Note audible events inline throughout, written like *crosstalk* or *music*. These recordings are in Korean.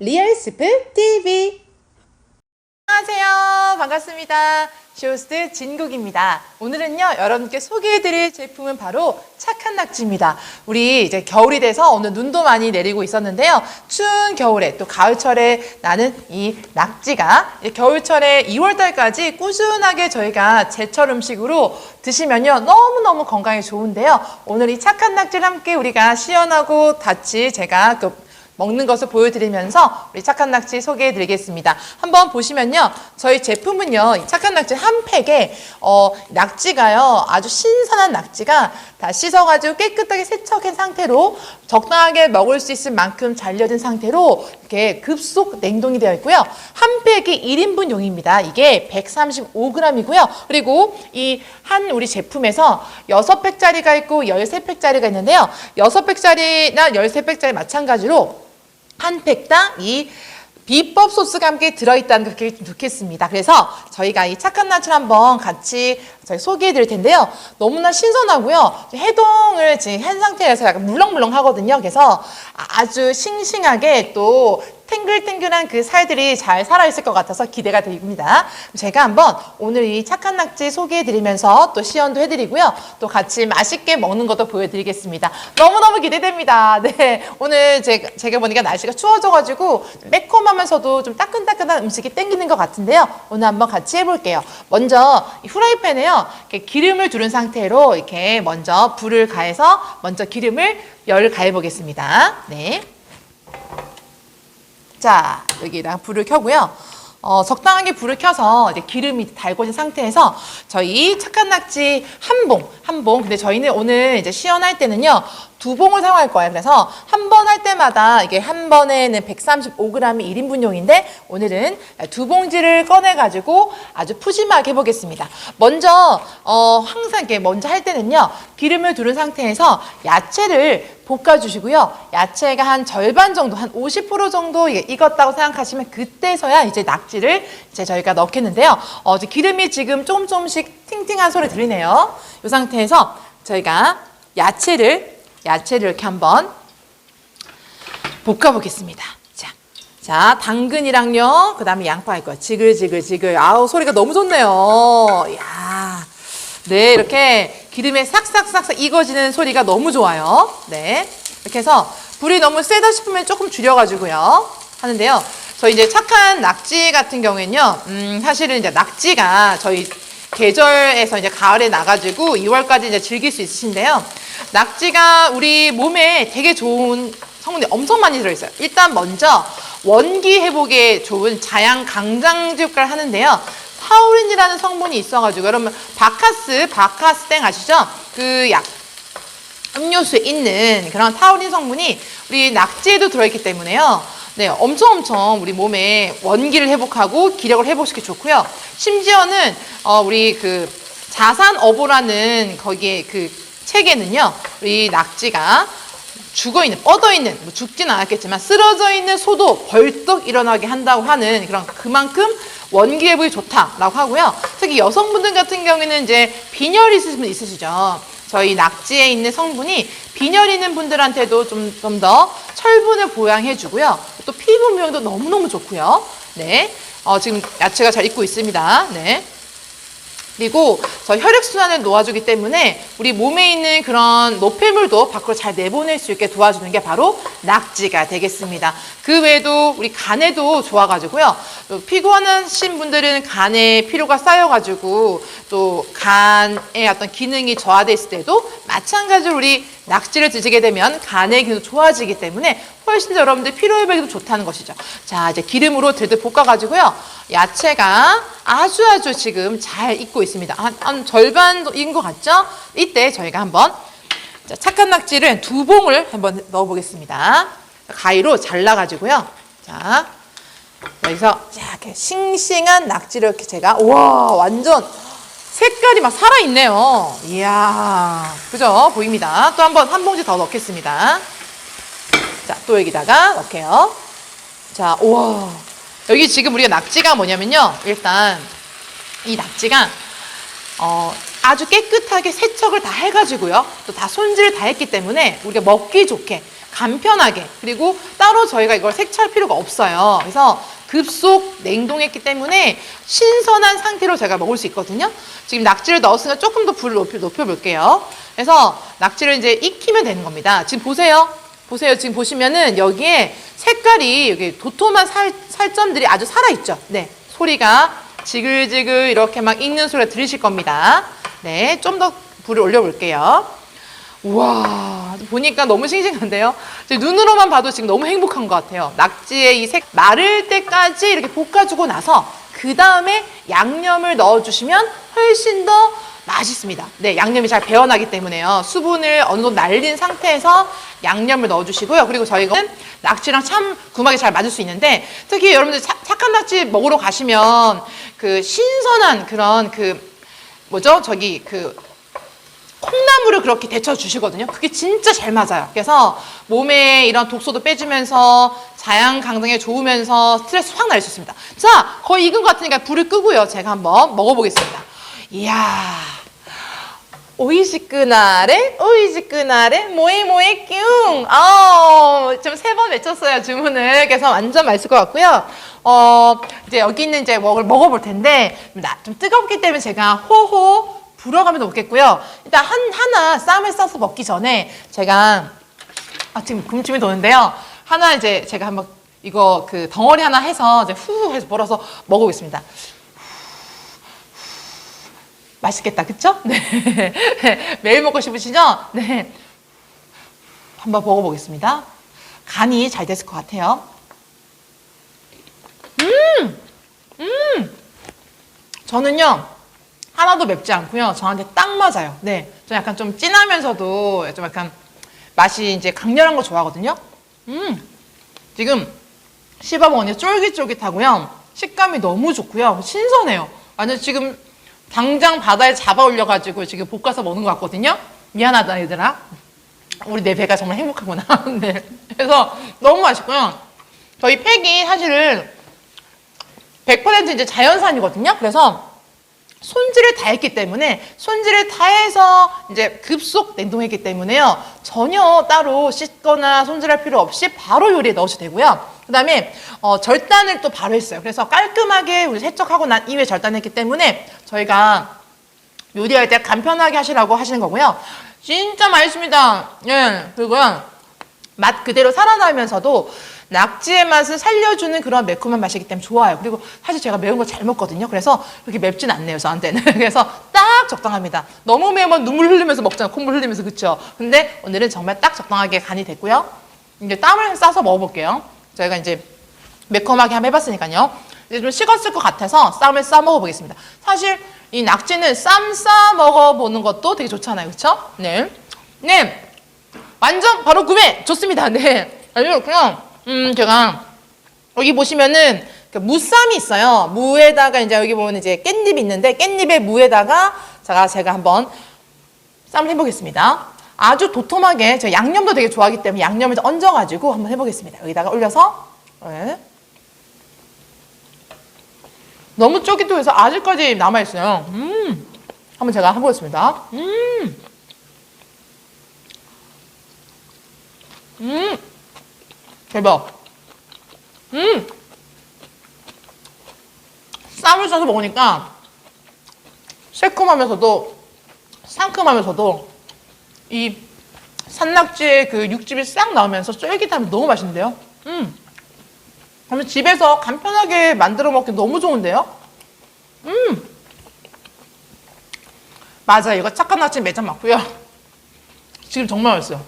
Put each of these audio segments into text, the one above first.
리얼스프 TV 안녕하세요. 반갑습니다. 쇼스트 진국입니다. 오늘은요, 여러분께 소개해드릴 제품은 바로 착한 낙지입니다. 우리 이제 겨울이 돼서 오늘 눈도 많이 내리고 있었는데요. 추운 겨울에 또 가을철에 나는 이 낙지가 이 겨울철에 2월달까지 꾸준하게 저희가 제철 음식으로 드시면요, 너무너무 건강에 좋은데요. 오늘 이 착한 낙지를 함께 우리가 시연하고 같이 제가 그 먹는 것을 보여드리면서 우리 착한 낙지 소개해드리겠습니다. 한번 보시면요. 저희 제품은요. 이 착한 낙지 한 팩에 어, 낙지가요. 아주 신선한 낙지가 다 씻어가지고 깨끗하게 세척한 상태로 적당하게 먹을 수 있을 만큼 잘려진 상태로 이렇게 급속 냉동이 되어 있고요. 한 팩이 1인분 용입니다. 이게 135g이고요. 그리고 이 한 우리 제품에서 6팩짜리가 있고 13팩짜리가 있는데요. 6팩짜리나 13팩짜리 마찬가지로 한 팩당 이 비법 소스가 함께 들어있다는 걸 기억해 좋겠습니다. 그래서 저희가 이 착한 낙지를 한번 같이 저희 소개해 드릴 텐데요. 너무나 신선하고요. 해동을 지금 한 상태에서 약간 물렁물렁 하거든요. 그래서 아주 싱싱하게 또 탱글탱글한 그 살들이 잘 살아있을 것 같아서 기대가 됩니다. 제가 한번 오늘 이 착한 낙지 소개해드리면서 또 시연도 해드리고요. 또 같이 맛있게 먹는 것도 보여드리겠습니다. 너무너무 기대됩니다. 네. 오늘 제가, 제가 보니까 날씨가 추워져가지고 좀 매콤하면서도 좀 따끈따끈한 음식이 땡기는 것 같은데요. 오늘 한번 같이 해볼게요. 먼저 이 후라이팬에요. 이렇게 기름을 두른 상태로 이렇게 먼저 불을 가해서 먼저 기름을 열 가해 보겠습니다. 네. 자, 여기다 불을 켜고요. 어, 적당하게 불을 켜서 이제 기름이 달궈진 상태에서 저희 착한 낙지 한 봉, 한 봉. 근데 저희는 오늘 이제 시연할 때는요, 두 봉을 사용할 거예요. 그래서 한 번 할 때마다 이게 한 번에는 135g이 1인분용인데 오늘은 두 봉지를 꺼내가지고 아주 푸짐하게 해보겠습니다. 먼저, 어, 항상 이렇게 먼저 할 때는요, 기름을 두른 상태에서 야채를 볶아주시고요. 야채가 한 절반 정도, 한 50% 정도 익었다고 생각하시면 그때서야 이제 낙지를 이제 저희가 넣겠는데요. 어, 이제 기름이 지금 조금 조금씩 팅팅한 소리 들리네요. 이 상태에서 저희가 야채를, 야채를 이렇게 한번 볶아보겠습니다. 자, 자, 당근이랑요, 그 다음에 양파 할 거예요. 지글지글지글. 아우, 소리가 너무 좋네요. 이야. 네, 이렇게 기름에 싹싹싹싹 익어지는 소리가 너무 좋아요. 네. 이렇게 해서 불이 너무 세다 싶으면 조금 줄여가지고요. 하는데요. 저희 이제 착한 낙지 같은 경우에는요, 음, 사실은 이제 낙지가 저희 계절에서 이제 가을에 나가지고 2월까지 이제 즐길 수 있으신데요. 낙지가 우리 몸에 되게 좋은 성분이 엄청 많이 들어있어요. 일단 먼저 원기 회복에 좋은 자양 효과를 하는데요. 타우린이라는 성분이 있어가지고 여러분 바카스 바카스땡 아시죠? 그 약 음료수에 있는 그런 타우린 성분이 우리 낙지에도 들어있기 때문에요. 네, 엄청 엄청 우리 몸에 원기를 회복하고 기력을 회복시키 좋고요. 심지어는 어, 우리 그 자산 어보라는 거기에 그 책에는요, 우리 낙지가 죽어 있는, 뻗어 있는, 뭐 죽지는 않았겠지만 쓰러져 있는 소도 벌떡 일어나게 한다고 하는 그런 그만큼 원기 회복이 좋다라고 하고요. 특히 여성분들 같은 경우에는 이제 빈혈이 있으신 분 있으시죠. 저희 낙지에 있는 성분이 빈혈 있는 분들한테도 좀 좀 더 철분을 보양해 주고요. 또 피부 미용도 너무너무 좋고요. 네. 어, 지금 야채가 잘 익고 있습니다. 네. 그리고 저 혈액순환을 놓아주기 때문에 우리 몸에 있는 그런 노폐물도 밖으로 잘 내보낼 수 있게 도와주는 게 바로 낙지가 되겠습니다. 그 외에도 우리 간에도 좋아가지고요. 또 피곤하신 분들은 간에 피로가 쌓여가지고 또 간의 어떤 기능이 저하돼 있을 때도 마찬가지로 우리 낙지를 드시게 되면 간의 기능도 좋아지기 때문에 훨씬 더 여러분들 피로 회복에도 좋다는 것이죠. 자, 이제 기름으로 들들 볶아가지고요. 야채가 아주 아주 지금 잘 익고 있습니다. 한, 한 절반 익은 것 같죠? 이때 저희가 한번 자, 착한 낙지를 두 봉을 한번 넣어보겠습니다. 가위로 잘라가지고요. 자, 여기서 자, 이렇게 싱싱한 낙지를 이렇게 제가 와 완전 색깔이 막 살아있네요. 이야, 그죠? 보입니다. 또 한 번 한 봉지 더 넣겠습니다. 자, 또 여기다가 넣을게요. 자, 우와. 여기 지금 우리가 낙지가 뭐냐면요. 일단 이 낙지가 어, 아주 깨끗하게 세척을 다 해가지고요. 또 다 손질을 다 했기 때문에 우리가 먹기 좋게 간편하게 그리고 따로 저희가 이걸 색칠 필요가 없어요. 그래서 급속 냉동했기 때문에 신선한 상태로 제가 먹을 수 있거든요. 지금 낙지를 넣었으니까 조금 더 불을 높여, 높여볼게요. 그래서 낙지를 이제 익히면 되는 겁니다. 지금 보세요. 보세요. 지금 보시면은 여기에 색깔이 여기 도톰한 살, 살점들이 아주 살아있죠. 네. 소리가 지글지글 이렇게 막 익는 소리가 들리실 겁니다. 네. 좀 더 불을 올려볼게요. 우와, 보니까 너무 싱싱한데요? 눈으로만 봐도 지금 너무 행복한 것 같아요. 낙지의 이 색, 마를 때까지 이렇게 볶아주고 나서, 그 다음에 양념을 넣어주시면 훨씬 더 맛있습니다. 네, 양념이 잘 배어나기 때문에요. 수분을 어느 정도 날린 상태에서 양념을 넣어주시고요. 그리고 저희가 낙지랑 참 궁합이 잘 맞을 수 있는데, 특히 여러분들 차- 착한 낙지 먹으러 가시면 그 신선한 그런 그, 뭐죠? 저기 그 콩나물을 그렇게 데쳐 주시거든요. 그게 진짜 잘 맞아요. 그래서 몸에 이런 독소도 빼주면서 자양 강등에 좋으면서 스트레스 확 날릴 수 있습니다. 자, 거의 익은 것 같으니까 불을 끄고요. 제가 한번 먹어보겠습니다. 이야. 오이시끄나레, 오이시끄나레, 모에 모에 뀨. 아, 좀세번 외쳤어요 주문을. 그래서 완전 맛있을 것 같고요. 어, 이제 여기 있는 이제 먹을 먹어볼 텐데 나- 좀 뜨겁기 때문에 제가 호호 불어가면서 먹겠고요. 일단 한 하나 쌈을 싸서 먹기 전에 제가 아 지금 금침이 도는데요. 하나 이제 제가 한번 이거 그 덩어리 하나 해서 이제 후 해서 벌어서 먹어보겠습니다. 맛있겠다, 그쵸? *laughs* 네. 매일 먹고 싶으시죠? 네. 한번 먹어보겠습니다. 간이 잘 됐을 것 같아요. 음! 음! 저는요, 하나도 맵지 않고요. 저한테 딱 맞아요. 네. 저 약간 좀 진하면서도 좀 약간 맛이 이제 강렬한 거 좋아하거든요. 음! 지금 씹어먹으니 쫄깃쫄깃하고요. 식감이 너무 좋고요. 신선해요. 완전 지금 당장 바다에 잡아 올려가지고 지금 볶아서 먹는 것 같거든요. 미안하다, 얘들아. 우리 내 배가 정말 행복하구나. *laughs* 네. 그래서 너무 맛있고요. 저희 팩이 사실은 100% 이제 자연산이거든요. 그래서 손질을 다 했기 때문에 손질을 다 해서 이제 급속 냉동했기 때문에요. 전혀 따로 씻거나 손질할 필요 없이 바로 요리에 넣으셔도 되고요. 그 다음에 어, 절단을 또 바로 했어요. 그래서 깔끔하게 우리 세척하고 난 이후에 절단했기 때문에 저희가 요리할 때 간편하게 하시라고 하시는 거고요. 진짜 맛있습니다. 예, 그리고요. 맛 그대로 살아나면서도 낙지의 맛을 살려주는 그런 매콤한 맛이기 때문에 좋아요. 그리고 사실 제가 매운 거 잘 먹거든요. 그래서 그렇게 맵진 않네요, 저한테는. *laughs* 그래서 딱 적당합니다. 너무 매우면 눈물 흘리면서 먹잖아. 콧물 흘리면서, 그쵸? 근데 오늘은 정말 딱 적당하게 간이 됐고요. 이제 땀을 싸서 먹어볼게요. 저희가 이제 매콤하게 한번 해봤으니까요. 이제 좀 식었을 것 같아서 쌈을 싸 먹어보겠습니다. 사실 이 낙지는 쌈 싸 먹어보는 것도 되게 좋잖아요. 그쵸? 네. 네. 완전 바로 구매 좋습니다. 네. 아니요 그냥 음 제가 여기 보시면은 그 무쌈이 있어요. 무에다가 이제 여기 보면 이제 깻잎이 있는데 깻잎에 무에다가 제가 제가 한번 쌈을 해보겠습니다. 아주 도톰하게 제가 양념도 되게 좋아하기 때문에 양념을 좀 얹어가지고 한번 해보겠습니다. 여기다가 올려서 네. 너무 쫄깃쫄깃해서 아직까지 남아있어요. 음. 한번 제가 해보겠습니다. 음. 음. 대박. 음. 쌈을 싸서 먹으니까 새콤하면서도 상큼하면서도 이 산낙지의 그 육즙이 싹 나오면서 쫄깃하면 너무 맛있는데요. 음. 그러면 집에서 간편하게 만들어 먹기 너무 좋은데요? 음. 맞아요. 이거 착한 낙지 매장 맞고요. 지금 정말 맛있어요.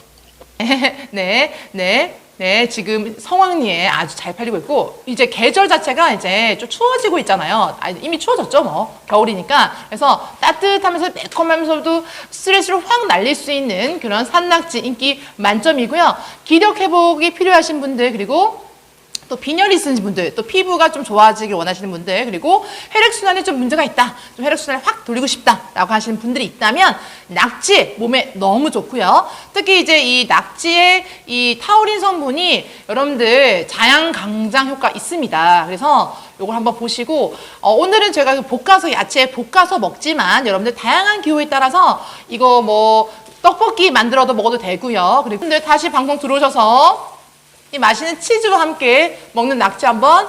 *laughs* 네, 네, 네. 지금 성황리에 아주 잘 팔리고 있고, 이제 계절 자체가 이제 좀 추워지고 있잖아요. 아, 이미 추워졌죠, 뭐. 겨울이니까. 그래서 따뜻하면서 매콤하면서도 스트레스를 확 날릴 수 있는 그런 산낙지 인기 만점이고요. 기력 회복이 필요하신 분들, 그리고 또 빈혈이 있으신 분들, 또 피부가 좀 좋아지길 원하시는 분들, 그리고 혈액순환에 좀 문제가 있다, 좀 혈액순환을 확 돌리고 싶다라고 하시는 분들이 있다면 낙지 몸에 너무 좋고요. 특히 이제 이 낙지의 이 타우린 성분이 여러분들 자양 강장 효과 있습니다. 그래서 요걸 한번 보시고 어, 오늘은 제가 볶아서 야채 볶아서 먹지만 여러분들 다양한 기호에 따라서 이거 뭐 떡볶이 만들어도 먹어도 되고요. 그리고 다시 방송 들어오셔서 이 맛있는 치즈와 함께 먹는 낙지 한번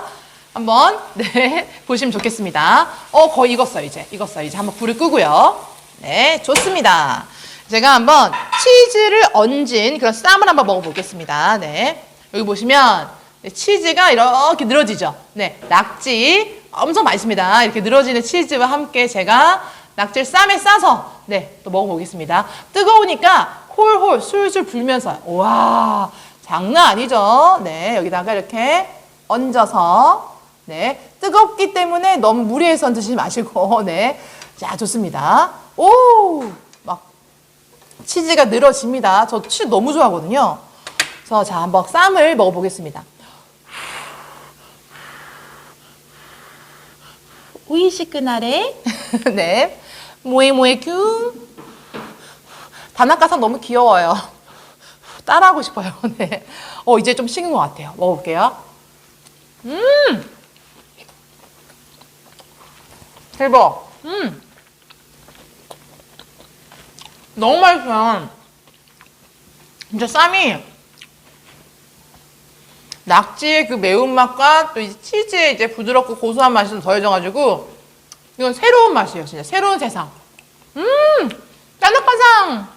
한번 네 *laughs* 보시면 좋겠습니다. 어 거의 익었어요 이제 익었어요 이제 한번 불을 끄고요. 네 좋습니다. 제가 한번 치즈를 얹은 그런 쌈을 한번 먹어보겠습니다. 네 여기 보시면 네, 치즈가 이렇게 늘어지죠. 네 낙지 엄청 맛있습니다. 이렇게 늘어지는 치즈와 함께 제가 낙지를 쌈에 싸서 네 또 먹어보겠습니다. 뜨거우니까 홀홀 술술 불면서 와 장난 아니죠. 네 여기다가 이렇게 얹어서 네 뜨겁기 때문에 너무 무리해서 드시지 마시고 *laughs* 네 자 좋습니다. 오 막 치즈가 늘어집니다. 저 치즈 너무 좋아하거든요. 그래서 자 한번 쌈을 먹어보겠습니다. 우이시크나레 *laughs* 네 모에모에 큐 단아가상 너무 귀여워요. 따라하고 싶어요. *laughs* 네. 어 이제 좀 식은 것 같아요. 먹어볼게요. 음 대박. 음 너무 맛있어요. 진짜 쌈이 낙지의 그 매운맛과 또이 치즈의 이제 부드럽고 고소한 맛이 좀 더해져가지고 이건 새로운 맛이에요. 진짜 새로운 세상. 음! 짜나가상!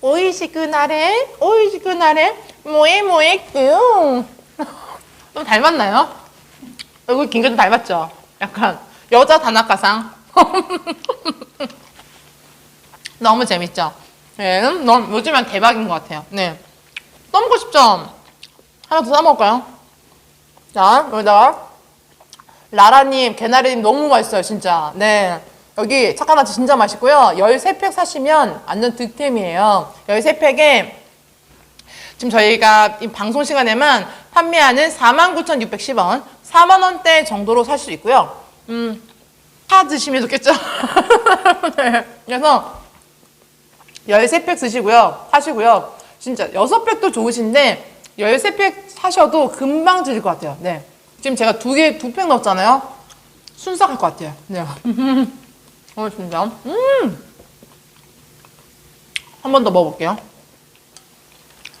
오이시크나레, 오이시크나레, 뭐에 뭐에 뀨. *laughs* 좀 닮았나요? 얼굴 긴 게 좀 닮았죠? 약간 여자 다나카상. *laughs* 너무 재밌죠? 네, 너무 요즘엔 대박인 것 같아요. 네. 또 먹고 싶죠? 하나 더 싸먹을까요? 자, 여기다가 라라님, 개나리님 너무 맛있어요, 진짜. 네. 여기 맛이 진짜 맛있고요. 13팩 사시면 완전 득템이에요. 13팩에 지금 저희가 이 방송 시간에만 판매하는 49,610원, 4만 원대 정도로 살 수 있고요. 음, 파 드시면 좋겠죠? *laughs* 네. 그래서 13팩 쓰시고요. 사시고요. 진짜 6팩도 좋으신데 13팩 사셔도 금방 드실 것 같아요. 네. 지금 제가 두 개, 두 팩 넣었잖아요. 순삭할 것 같아요. 네. *laughs* 어, 진짜. 음! 한 번 더 먹어볼게요.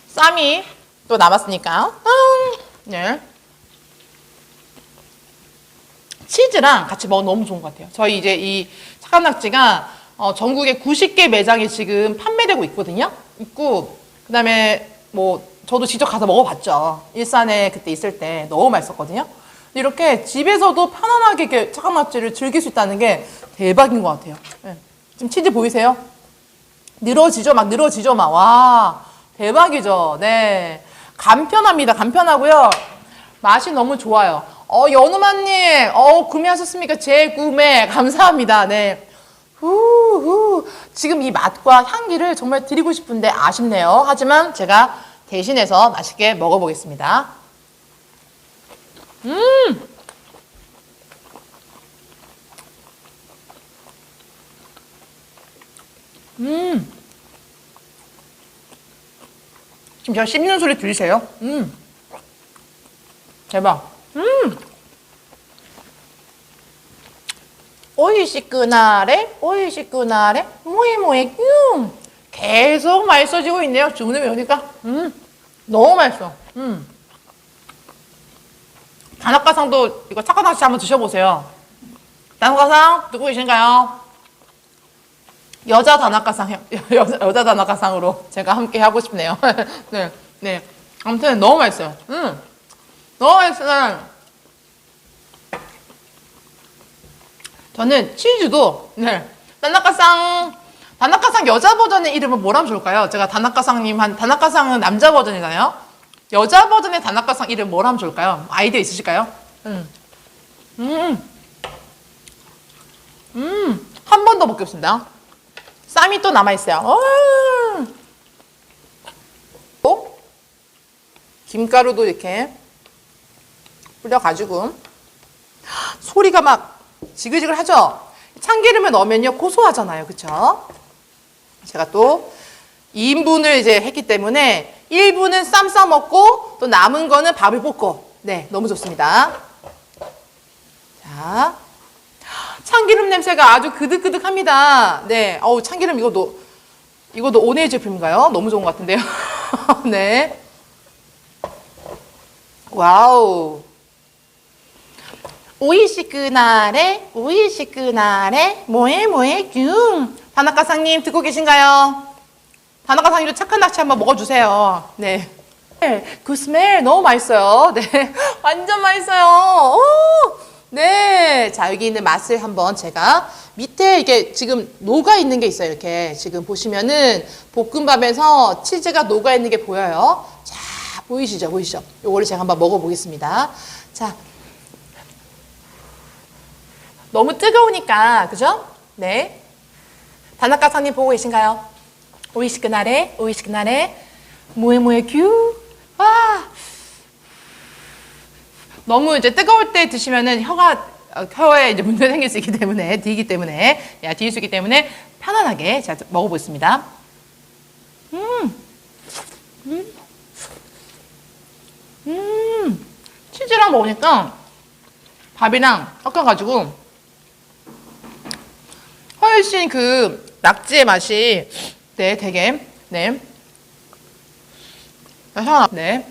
쌈이 또 남았으니까. 음! 네. 치즈랑 같이 먹으면 너무 좋은 것 같아요. 저희 이제 이 착한 낙지가 어, 전국에 90개 매장이 지금 판매되고 있거든요. 있고, 그 다음에 뭐, 저도 직접 가서 먹어봤죠. 일산에 그때 있을 때 너무 맛있었거든요. 이렇게 집에서도 편안하게 이렇게 착한 낙지를 즐길 수 있다는 게 대박인 것 같아요. 네. 지금 치즈 보이세요? 늘어지죠? 막 늘어지죠? 막. 와, 대박이죠? 네. 간편합니다. 간편하고요. 맛이 너무 좋아요. 어, 연우마님, 어, 구매하셨습니까? 재구매. 감사합니다. 네. 후후. 지금 이 맛과 향기를 정말 드리고 싶은데 아쉽네요. 하지만 제가 대신해서 맛있게 먹어보겠습니다. 음! 음! 지금 제가 씹는 소리 들리세요? 음! 대박. 음! 오이시끄나레, 오이시끄나레, 모이모이 뀨. 계속 맛있어지고 있네요. 주문을 외우니까. 음, 너무 맛있어. 음. 단학가상도 이거 착한낚시 한번 드셔보세요. 단학가상 듣고 계신가요? 여자 단학가상, *laughs* 여자, 여자 단학가상으로 제가 함께 하고 싶네요. *laughs* 네, 네. 아무튼 너무 맛있어요. 음, 너무 맛있어요. 저는 치즈도 네 다나카상 다나카상 여자 버전의 이름은 뭐라면 좋을까요? 제가 다나카상님 한 다나카상은 남자 버전이잖아요. 여자 버전의 다나카상 이름 뭐라면 좋을까요? 아이디어 있으실까요? 음, 음, 음, 한 번 더 먹겠습니다. 쌈이 또 남아 있어요. 어, 또 김가루도 이렇게 뿌려가지고 소리가 막 지글지글 하죠? 참기름을 넣으면요, 고소하잖아요. 그쵸? 제가 또 2인분을 이제 했기 때문에 1분은 쌈 싸먹고 또 남은 거는 밥을 볶고. 네, 너무 좋습니다. 자. 참기름 냄새가 아주 그득그득합니다. 네, 어우, 참기름 이거 너, 이것도 오네일 제품인가요? 너무 좋은 것 같은데요. *laughs* 네. 와우. 오이시그나레, 오이시그나레, 뭐해, 뭐해, 균. 다나카상님 듣고 계신가요? 다나카상님도 착한 낙지 한번 먹어주세요. 네. 그 스멜 너무 맛있어요. 네. *laughs* 완전 맛있어요. 오! 네. 자, 여기 있는 맛을 한번 제가 밑에 이게 지금 녹아 있는 게 있어요. 이렇게 지금 보시면은 볶음밥에서 치즈가 녹아 있는 게 보여요. 자, 보이시죠? 보이시죠? 요거를 제가 한번 먹어보겠습니다. 자, 너무 뜨거우니까, 그죠? 네. 다나카상님 보고 계신가요? 오이시크나레, 오이시크나레, 모에모에 큐. 와. 너무 이제 뜨거울 때 드시면은 혀가 어, 혀에 이제 문제 생길 수 있기 때문에 뒤기 때문에 야 뒤일 수 있기 때문에 편안하게 제가 먹어보겠습니다. 음, 음, 음, 치즈랑 먹으니까 밥이랑 섞어가지고 훨씬 그 낙지의 맛이 네 되게 네. 아, 네.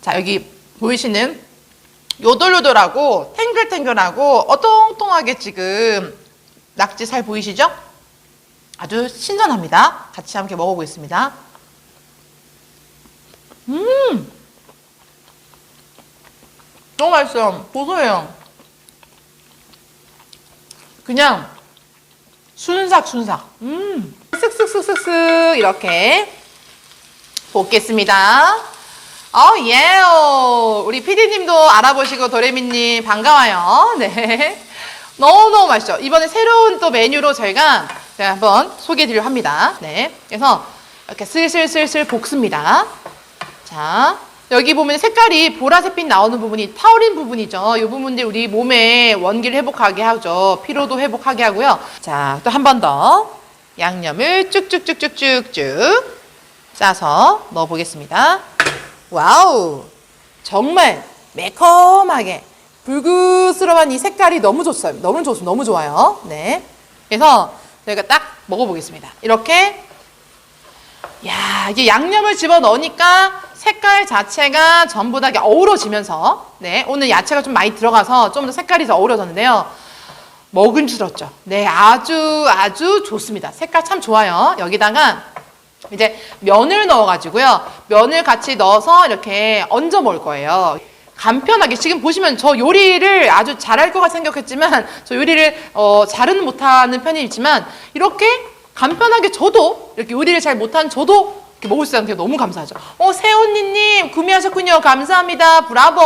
자, 여기 보이시는 요돌요돌하고 탱글탱글하고 어통통하게 지금 낙지 살 보이시죠? 아주 신선합니다. 같이 함께 먹어보겠습니다. 음! 너무 맛있어요. 고소해요. 그냥 순삭 순삭. 음. 쓱쓱쓱쓱쓱 이렇게 볶겠습니다. 어, 예. 우리 피디님도 알아보시고 도레미님 반가워요. 네. 너무너무 맛있죠. 이번에 새로운 또 메뉴로 저희가 제가 한번 소개해 드리려 합니다. 네. 그래서 이렇게 슬슬슬슬 볶습니다. 자, 여기 보면 색깔이 보라색빛 나오는 부분이 타우린 부분이죠. 이 부분들 우리 몸에 원기를 회복하게 하죠. 피로도 회복하게 하고요. 자, 또 한 번 더 양념을 쭉쭉쭉쭉쭉쭉 짜서 넣어 보겠습니다. 와우! 정말 매콤하게 불그스러운 이 색깔이 너무 좋어요. 너무 좋습니다. 너무 좋아요. 네. 그래서 저희가 딱 먹어보겠습니다. 이렇게 야, 이게 양념을 집어 넣으니까 색깔 자체가 전부 다 어우러지면서, 네, 오늘 야채가 좀 많이 들어가서 좀 더 색깔이 더 어우러졌는데요. 먹음직스럽죠. 네, 아주 아주 좋습니다. 색깔 참 좋아요. 여기다가 이제 면을 넣어가지고요. 면을 같이 넣어서 이렇게 얹어 먹을 거예요. 간편하게 지금 보시면 저 요리를 아주 잘할 것 같이 생각했지만 저 요리를 어, 잘은 못하는 편이지만 이렇게 간편하게 저도 이렇게 요리를 잘 못하는 저도 먹을 수 있다는 게 너무 감사하죠. 어 세훈이님 구매하셨군요. 감사합니다. 브라보.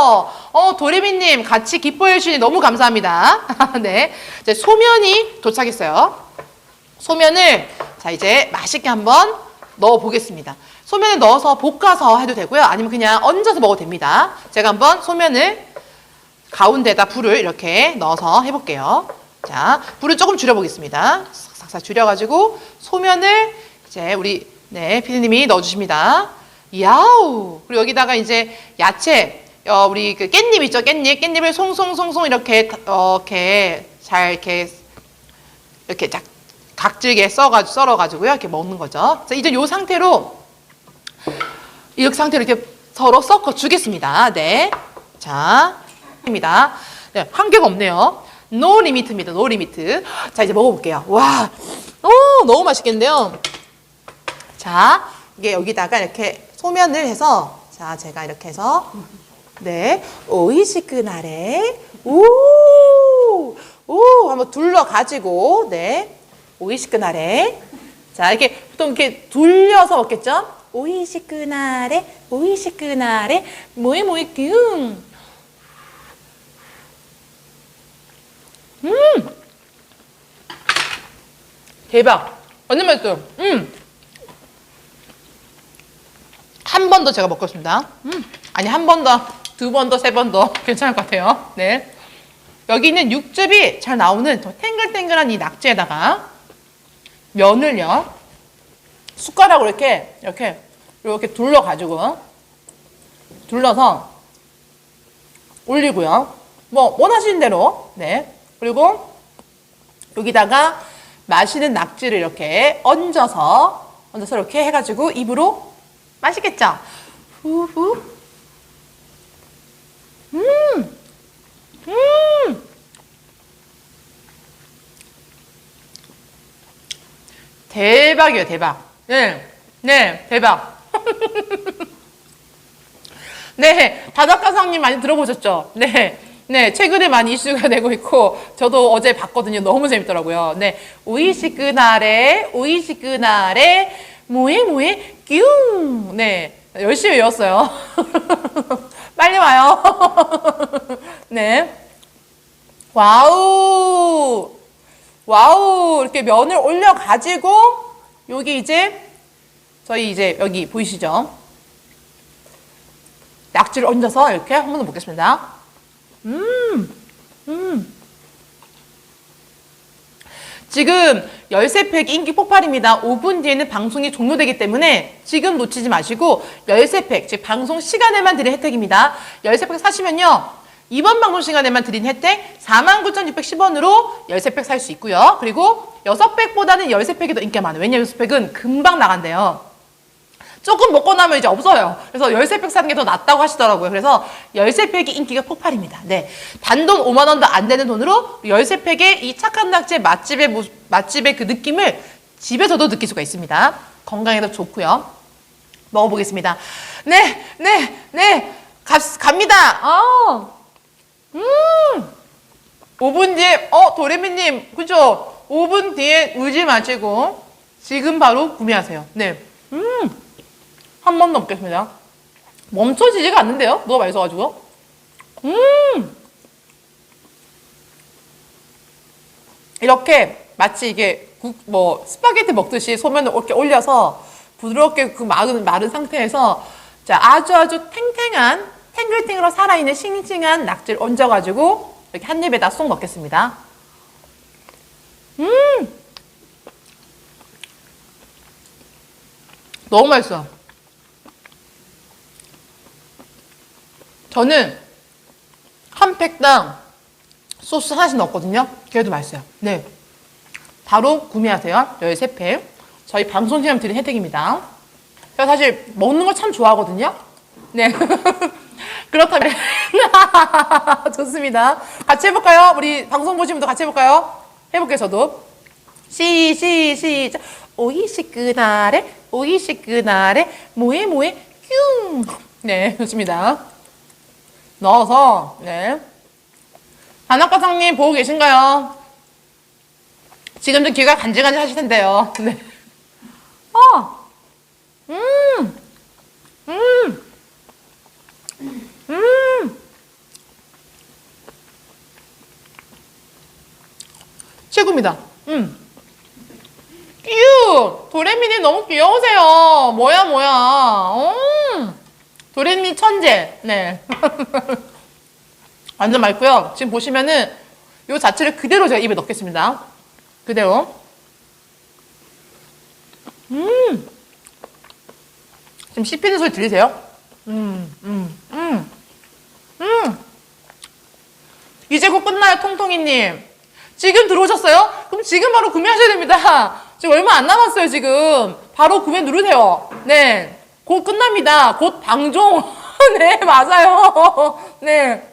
어 도레미님 같이 기뻐해 주시니 너무 감사합니다. *laughs* 네, 이제 소면이 도착했어요. 소면을 자 이제 맛있게 한번 넣어 보겠습니다. 소면을 넣어서 볶아서 해도 되고요. 아니면 그냥 얹어서 먹어도 됩니다. 제가 한번 소면을 가운데다 불을 이렇게 넣어서 해볼게요. 자, 불을 조금 줄여보겠습니다. 싹싹싹 줄여가지고 소면을 이제 우리 네 피디님이 넣어주십니다. 야우! 그리고 여기다가 이제 야채, 어, 우리 그 깻잎 있죠? 깻잎, 깻잎을 송송송송 이렇게 어, 이렇게 잘 이렇게 이렇게 쫙 각질게 써가지고 썰어가지고요 이렇게 먹는 거죠. 자, 이제 이 상태로 이 상태로 이렇게 서로 섞어 주겠습니다. 네, 자, 입니다. 네, 한계가 없네요. 노 리미트입니다. 노 리미트. 자, 이제 먹어볼게요. 와, 오, 너무 맛있겠는데요. 자, 이게 여기다가 이렇게 소면을 해서, 자, 제가 이렇게 해서, 네, 오이시크나레, 오, 오, 한번 둘러 가지고, 네, 오이시크나레. 자, 이렇게 보통 이렇게 둘려서 먹겠죠? 오이시크나레, 오이시크나레, 모이 모이 뀨. 음! 대박. 완전 맛있어요. 음! 한 번 더 제가 먹겠습니다. 음! 아니, 한 번 더, 두 번 더, 세 번 더. *laughs* 괜찮을 것 같아요. 네. 여기는 육즙이 잘 나오는 더 탱글탱글한 이 낙지에다가 면을요, 숟가락으로 이렇게, 이렇게, 이렇게 둘러 가지고, 둘러서 올리고요. 뭐, 원하시는 대로, 네. 그리고 여기다가 마시는 낙지를 이렇게 얹어서 얹어서 이렇게 해가지고 입으로 맛있겠죠? 후후. 음, 음. 대박이에요, 대박. 네, 네, 대박. *laughs* 네, 바닷가상님 많이 들어보셨죠? 네. 네, 최근에 많이 이슈가 되고 있고, 저도 어제 봤거든요. 너무 재밌더라고요. 네, 오이시 그날에, 오이시 그날에, 뭐해, 뭐해, 뀨! 네, 열심히 외웠어요. *laughs* 빨리 와요. *laughs* 네. 와우! 와우! 이렇게 면을 올려가지고, 여기 이제, 저희 이제 여기 보이시죠? 낙지를 얹어서 이렇게 한 번 더 먹겠습니다. 음, 음. 지금 열쇠팩 인기 폭발입니다. 5분 뒤에는 방송이 종료되기 때문에 지금 놓치지 마시고 열쇠팩, 즉 방송 시간에만 드린 혜택입니다. 열쇠팩 사시면요. 이번 방송 시간에만 드린 혜택 49,610원으로 열쇠팩 살 수 있고요. 그리고 6팩보다는 열쇠팩이 더 인기가 많아요. 왜냐면 열쇠팩은 금방 나간대요. 조금 먹고 나면 이제 없어요. 그래서 열쇠팩 사는 게 더 낫다고 하시더라고요. 그래서 열쇠팩이 인기가 폭발입니다. 네. 단돈 5만 원도 안 되는 돈으로 열쇠팩의 이 착한 낙지의 맛집의 모- 맛집의 그 느낌을 집에서도 느낄 수가 있습니다. 건강에도 좋고요. 먹어보겠습니다. 네, 네, 네. 갑, 갑니다. 아, 음. 5분 뒤에, 어, 도레미님, 그죠? 5분 뒤에 울지 마시고, 지금 바로 구매하세요. 네. 음. 한번더 먹겠습니다. 멈춰지지가 않는데요? 너무 맛있어가지고. 음! 이렇게 마치 이게 국, 뭐 스파게티 먹듯이 소면을 이렇게 올려서 부드럽게 그 마른, 마른 상태에서 자, 아주 아주 탱탱한 탱글탱글로 살아있는 싱싱한 낙지를 얹어가지고 이렇게 한 입에다 쏙 넣겠습니다. 음! 너무 맛있어. 저는 한 팩당 소스 하나씩 넣었거든요. 그래도 맛있어요. 네. 바로 구매하세요. 13팩. 저희 방송 시간 드린 혜택입니다. 제가 사실 먹는 걸 참 좋아하거든요. 네. *laughs* 그렇다면 *laughs* 좋습니다. 같이 해볼까요? 우리 방송 보신 분도 같이 해볼까요? 해볼게요, 저도. 시, 시, 시작. 오이시 그날에, 오이시 그날에, 뭐해, 뭐해, 뀨. 네, 좋습니다. 넣어서, 네. 바나과장님 보고 계신가요? 지금도 귀가 간질간질 하실 텐데요. *laughs* 네. 어! 음! 음! 음! 최고입니다. 음. 뀨! 도레미님 너무 귀여우세요. 뭐야, 뭐야. 음! 도레미 천재. 네. *laughs* 완전 맑고요. 지금 보시면은 요 자체를 그대로 제가 입에 넣겠습니다. 그대로. 음. 지금 씹히는 소리 들리세요? 음, 음, 음, 음. 이제 곧 끝나요, 통통이님. 지금 들어오셨어요? 그럼 지금 바로 구매하셔야 됩니다. 지금 얼마 안 남았어요, 지금. 바로 구매 누르세요. 네. 곧 끝납니다. 곧 방종. *laughs* 네, 맞아요. 네.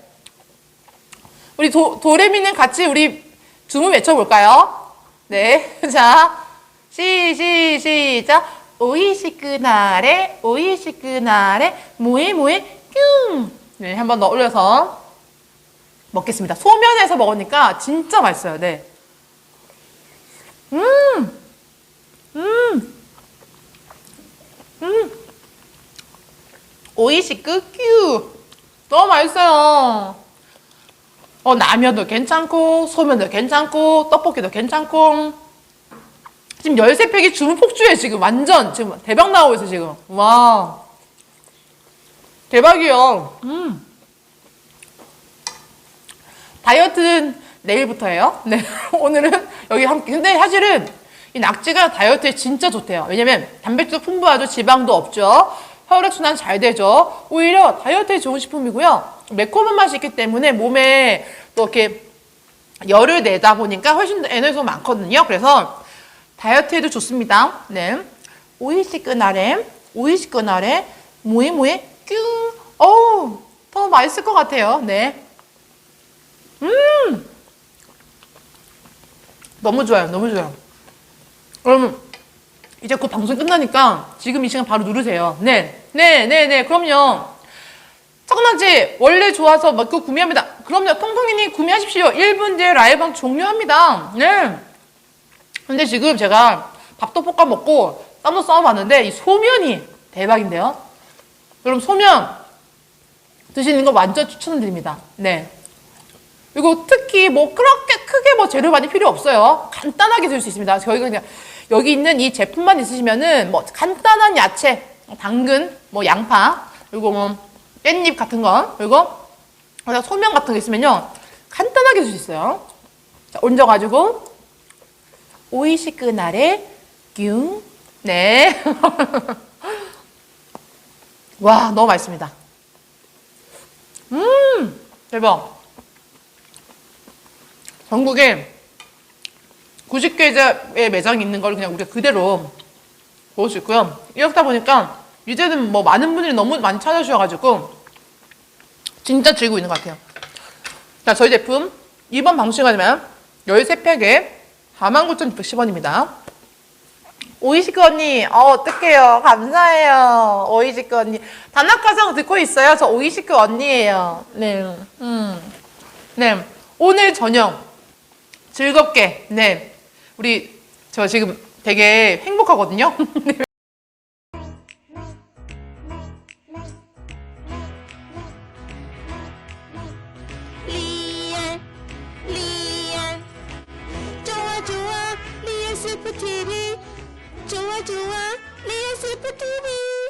우리 도, 도레미는 같이 우리 주문 외쳐볼까요? 네. *laughs* 자, 시, 시, 시작. 오이시 그날에, 오이시 그날에, 뭐해, 뭐해, 뀨. 네, 한 번 더 올려서 먹겠습니다. 소면에서 먹으니까 진짜 맛있어요. 네. 음, 음, 음. 오이시크 뀨. 너무 맛있어요. 어, 라면도 괜찮고, 소면도 괜찮고, 떡볶이도 괜찮고. 지금 13팩이 주문 폭주해, 지금. 완전. 지금 대박 나오고 있어, 지금. 와. 대박이요. 음. 다이어트는 내일부터예요. 네. *laughs* 오늘은 여기 함께. 근데 사실은 이 낙지가 다이어트에 진짜 좋대요. 왜냐면 단백질 풍부하죠. 지방도 없죠. 혈액순환 잘 되죠. 오히려 다이어트에 좋은 식품이고요. 매콤한 맛이 있기 때문에 몸에 또 이렇게 열을 내다 보니까 훨씬 더 에너지가 많거든요. 그래서 다이어트에도 좋습니다. 네. 오이시 끄나래, 오이시 끄나래, 뭐에 뭐에, 뀨. 어우, 더 맛있을 것 같아요. 네. 음! 너무 좋아요. 너무 좋아요. 그러면 이제 곧 방송 끝나니까 지금 이 시간 바로 누르세요. 네. 네, 네, 네. 그럼요. 청남지 원래 좋아서 막 그거 구매합니다. 그럼요. 통통이님 구매하십시오. 1분 뒤에 라이브 방 종료합니다. 네. 근데 지금 제가 밥도 볶아 먹고 땀도 싸워봤는데 이 소면이 대박인데요. 그럼 소면 드시는 거 완전 추천드립니다. 네. 그리고 특히 뭐 그렇게 크게 뭐 재료 많이 필요 없어요. 간단하게 드실 수 있습니다. 저희가 그냥 여기 있는 이 제품만 있으시면은 뭐 간단한 야채, 당근, 뭐 양파, 그리고 뭐 깻잎 같은 거, 그리고 소면 같은 거 있으면요 간단하게 드실 수 있어요. 자, 얹어가지고 오이시 그날에 뀨. 네. *laughs* 와 너무 맛있습니다. 음 대박. 전국에 90개의 매장이 있는 걸 그냥 우리가 그대로 볼수 있고요. 이렇다 보니까 이제는 뭐 많은 분들이 너무 많이 찾아주셔가지고 진짜 즐기고 있는 것 같아요. 자, 저희 제품 이번 방송하면 13팩에 49,610원입니다. 오이시크 언니, 어, 어떡해요. 감사해요. 오이시크 언니. 단학가상 듣고 있어요. 저 오이시크 언니예요. 네. 음. 네. 오늘 저녁 즐겁게, 네. 우리, 저 지금 되게 행복하거든요. *laughs* 네. Do Dua, Leo Super TV.